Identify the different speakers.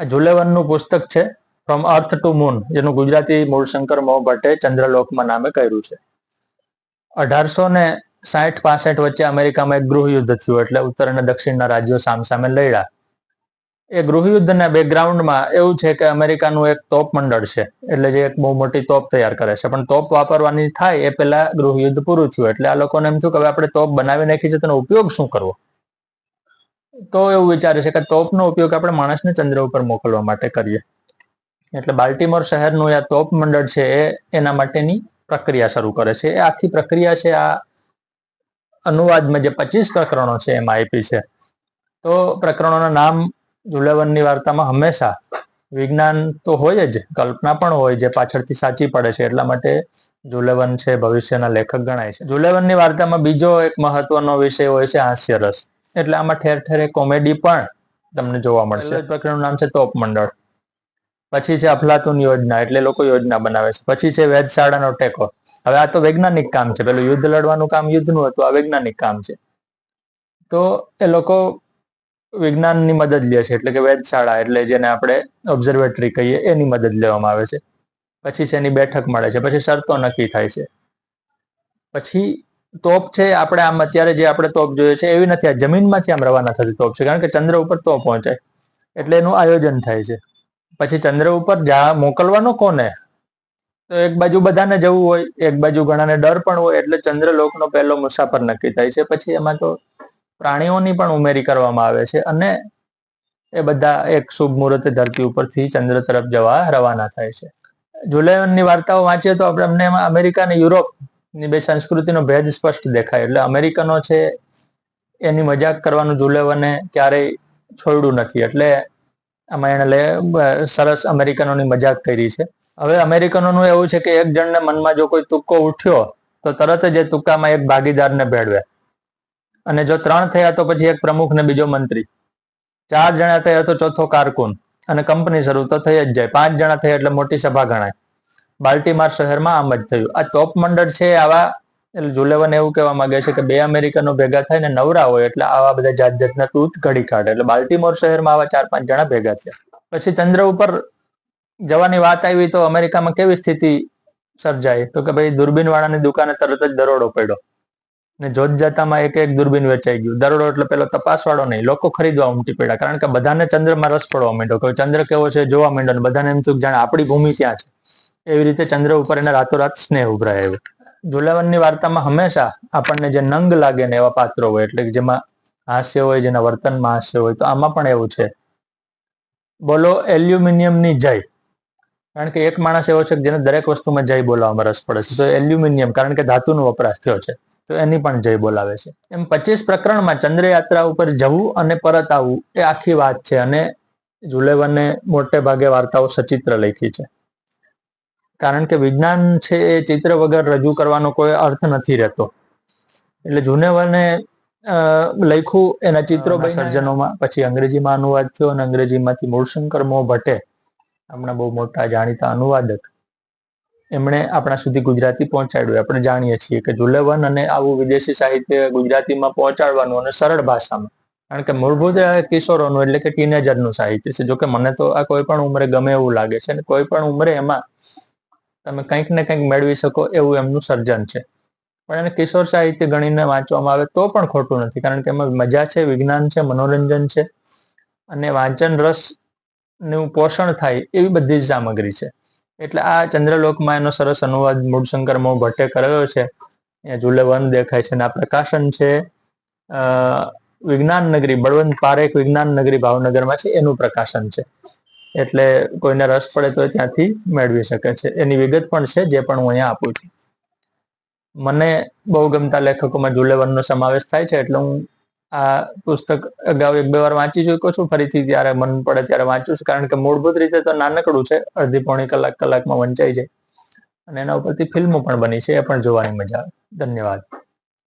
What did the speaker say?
Speaker 1: જુલેવનનું પુસ્તક છે from earth two moon જેનું ગુજરાતી મૂળશંકર મોહ ભટ્ટે ચંદ્રલોકમાં નામે કર્યું છે. અઢારસો ને સાઠ પાસઠ વચ્ચે અમેરિકામાં એક ગૃહયુદ્ધ થયું, એટલે ઉત્તર અને દક્ષિણના રાજ્યો સામસામે લડ્યા. એ ગૃહયુદ્ધના બેકગ્રાઉન્ડમાં એવું છે કે અમેરિકાનું એક તોપ મંડળ છે, એટલે જે એક બહુ મોટી તોપ તૈયાર કરે છે. પણ તોપ વાપરવાની થાય એ પહેલા ગૃહયુદ્ધ પૂરું થયું, એટલે આ લોકોને એમ થયું કે આપણે તોપ બનાવી નાખી છે, તેનો ઉપયોગ શું કરવો? તો એવું વિચારે છે કે તોપનો ઉપયોગ આપણે માણસને ચંદ્ર ઉપર મોકલવા માટે કરીએ. એટલે બાલ્ટીમોર શહેરનું આ તોપ મંડળ છે એ એના માટેની પ્રક્રિયા શરૂ કરે છે. એ આખી પ્રક્રિયા છે આ અનુવાદમાં જે પચીસ પ્રકરણો છે એમાં આપી છે. તો પ્રકરણોના નામ જુલેવનની વાર્તામાં હંમેશા વિજ્ઞાન તો હોય જ, કલ્પના પણ હોય જે પાછળથી સાચી પડે છે. એટલા માટે જુલેવન છે ભવિષ્યના લેખક ગણાય છે. જુલેવનની વાર્તામાં બીજો એક મહત્વનો વિષય હોય છે હાસ્યરસ. એટલે આમાં ઠેર ઠેર કોમેડી પણ તમને જોવા મળશે. પ્રકરણનું નામ છે તોપ મંડળ. પછી છે અફલાતુન યોજના એટલે લોકો યોજના બનાવે છે. પછી છે વેધશાળાનો ટેકો. હવે આ તો વૈજ્ઞાનિક કામ છે. પેલું યુદ્ધ લડવાનું કામ યુદ્ધનું હતું આ વૈજ્ઞાનિક કામ છે. તો એ લોકો વિજ્ઞાનની મદદ લે છે એટલે કે વેધશાળા એટલે જેને આપણે ઓબ્ઝર્વેટરી કહીએ એની મદદ લેવામાં આવે છે. પછી છે એની બેઠક મળે છે. પછી શરતો નક્કી થાય છે. પછી તોપ છે, આપણે આમ અત્યારે જે આપણે તોપ જોઈએ છે, એવી નથી. આ જમીનમાંથી આમ રવાના થતી તોપ છે, કારણ કે ચંદ્ર ઉપર તોપ પહોંચાય એટલે એનું આયોજન થાય છે. પછી ચંદ્ર ઉપર મોકલવાનો કોને? તો એક બાજુ બધાને જવું હોય, એક બાજુ ઘણાને ડર પણ હોય, એટલે ચંદ્રલોકનો પહેલો મુસાફર નક્કી થાય છે. પછી એમાં તો પ્રાણીઓની પણ ઉમેરી કરવામાં આવે છે અને એ બધા એક શુભ મુહૂર્તે ધરતી ઉપરથી ચંદ્ર તરફ જવા રવાના થાય છે. જુલાઈવનની વાર્તાઓ વાંચીએ તો આપણે અમને અમેરિકા અને યુરોપની બે સંસ્કૃતિનો ભેદ સ્પષ્ટ દેખાય. એટલે અમેરિકનો છે, એની મજાક કરવાનું જુલેવને ક્યારેય છોડ્યું નથી. એટલે આમાં એને સરસ અમેરિકનોની મજાક કરી છે. હવે અમેરિકનોનું એવું છે કે એક જણને મનમાં જો કોઈ તુક્કો ઉઠ્યો, તો તરત જ એ તુક્કામાં એક ભાગીદારને ભેળવે. અને જો ત્રણ થયા, તો પછી એક પ્રમુખ ને બીજો મંત્રી. ચાર જણા થયા, તો ચોથો કારકુન. અને કંપની શરૂ, તો થઈ જ જાય. પાંચ જણા થયા, એટલે મોટી સભા ગણાય. બાલ્ટીમાર શહેરમાં આમ જ થયું. આ તોપ મંડળ છે આવા, એટલે જુલેવન એવું કહેવા માંગે છે કે બે અમેરિકનો ભેગા થાય ને નવરા હોય, એટલે આવા બધા જાત જાતના ટૂથ ઘડી કાઢે. એટલે બાલ્ટીમોર શહેરમાં આવા ચાર પાંચ જણા ભેગા થયા. પછી ચંદ્ર ઉપર જવાની વાત આવી તો અમેરિકામાં કેવી સ્થિતિ સર્જાય તો કે ભાઈ દૂરબીન વાળાની દુકાને તરત જ દરોડો પડ્યો. ને જોત જાતામાં એક એક દૂરબીન વેચાઈ ગયું. દરોડો એટલે પેલો તપાસવાળો નહીં, લોકો ખરીદવા ઉમટી પડ્યા. કારણ કે બધાને ચંદ્રમાં રસ પડવા માંડ્યો. કે ચંદ્ર કેવો છે જોવા માંડ્યો બધાને એમ થયું જાણે આપણી ભૂમિ ત્યાં છે. એવી રીતે ચંદ્ર ઉપર એને રાતોરાત સ્નેહ ઉભરાય આવ્યો જુલાવનની વાર્તામાં હંમેશા આપણને જે નંગ લાગે ને એવા પાત્રો હોય, એટલે કે જેમાં હાસ્ય હોય, જેના વર્તનમાં હાસ્ય હોય, તો આમાં પણ એવું છે. બોલો એલ્યુમિનિયમની જય. કારણ કે એક માણસ એવો છે કે જેને દરેક વસ્તુમાં જય બોલાવવામાં રસ પડે છે. તો એલ્યુમિનિયમ, કારણ કે ધાતુનો વપરાશ થયો છે, તો એની પણ જય બોલાવે છે. એમ પચીસ પ્રકરણમાં ચંદ્રયાત્રા ઉપર જવું અને પરત આવવું એ આખી વાત છે અને જુલેવને મોટે ભાગે વાર્તાઓ સચિત્ર લખી છે. કારણ કે વિજ્ઞાન છે એ ચિત્ર વગર રજૂ કરવાનો કોઈ અર્થ નથી રહેતો. એટલે જુનેવરને લખ્યું એના ચિત્રો સર્જનોમાં. પછી અંગ્રેજીમાં અનુવાદ થયો અને અંગ્રેજીમાંથી મૂળશંકર મો ભટ્ટે હમણાં બહુ મોટા જાણીતા અનુવાદક એમણે આપણા સુધી ગુજરાતી પહોંચાડ્યું. આપણે જાણીએ છીએ કે જુલેવન અને આવું વિદેશી સાહિત્ય ગુજરાતીમાં પહોંચાડવાનું અને સરળ ભાષામાં. કારણ કે મૂળભૂત કિશોરોનું એટલે કે ટીનેજરનું સાહિત્ય છે. જોકે મને તો આ કોઈ પણ ઉંમરે ગમે એવું લાગે છે અને કોઈ પણ ઉંમરે એમાં તમે કંઈક ને કંઈક મેળવી શકો એવું એમનું સર્જન છે. પણ એને કિશોર સાહિત્ય ગણીને વાંચવામાં આવે તો પણ ખોટું નથી, કારણ કે એમાં મજા છે, વિજ્ઞાન છે, મનોરંજન છે અને વાંચન રસનું પોષણ થાય એવી બધી જ સામગ્રી છે. એટલે આ ચંદ્રલોકમાં એનો સરસ અનુવાદ મૂળશંકર મોહ ભટ્ટે કરેલો છે. અહીંયા જુલે વન દેખાય છે અને આ પ્રકાશન છે વિજ્ઞાન નગરી, બળવંત પારેખ વિજ્ઞાન નગરી ભાવનગરમાં છે, એનું પ્રકાશન છે. એટલે કોઈને રસ પડે તો ત્યાંથી મેળવી શકે છે. એની વિગત પણ છે જે પણ હું અહીંયા આપું છું. મને બહુ ગમતા લેખકોમાં જુલેવનનો સમાવેશ થાય છે એટલે હું આ પુસ્તક અગાઉ એક બે વાર વાંચી ચૂક્યો છું. ફરીથી ત્યારે મન પડે ત્યારે વાંચું છું. કારણ કે મૂળભૂત રીતે તો નાનકડું છે. અડધી પોણી કલાક કલાકમાં વંચાઈ જાય. અને એના ઉપરથી ફિલ્મો પણ બની છે. એ પણ જોવાની મજા આવે. ધન્યવાદ.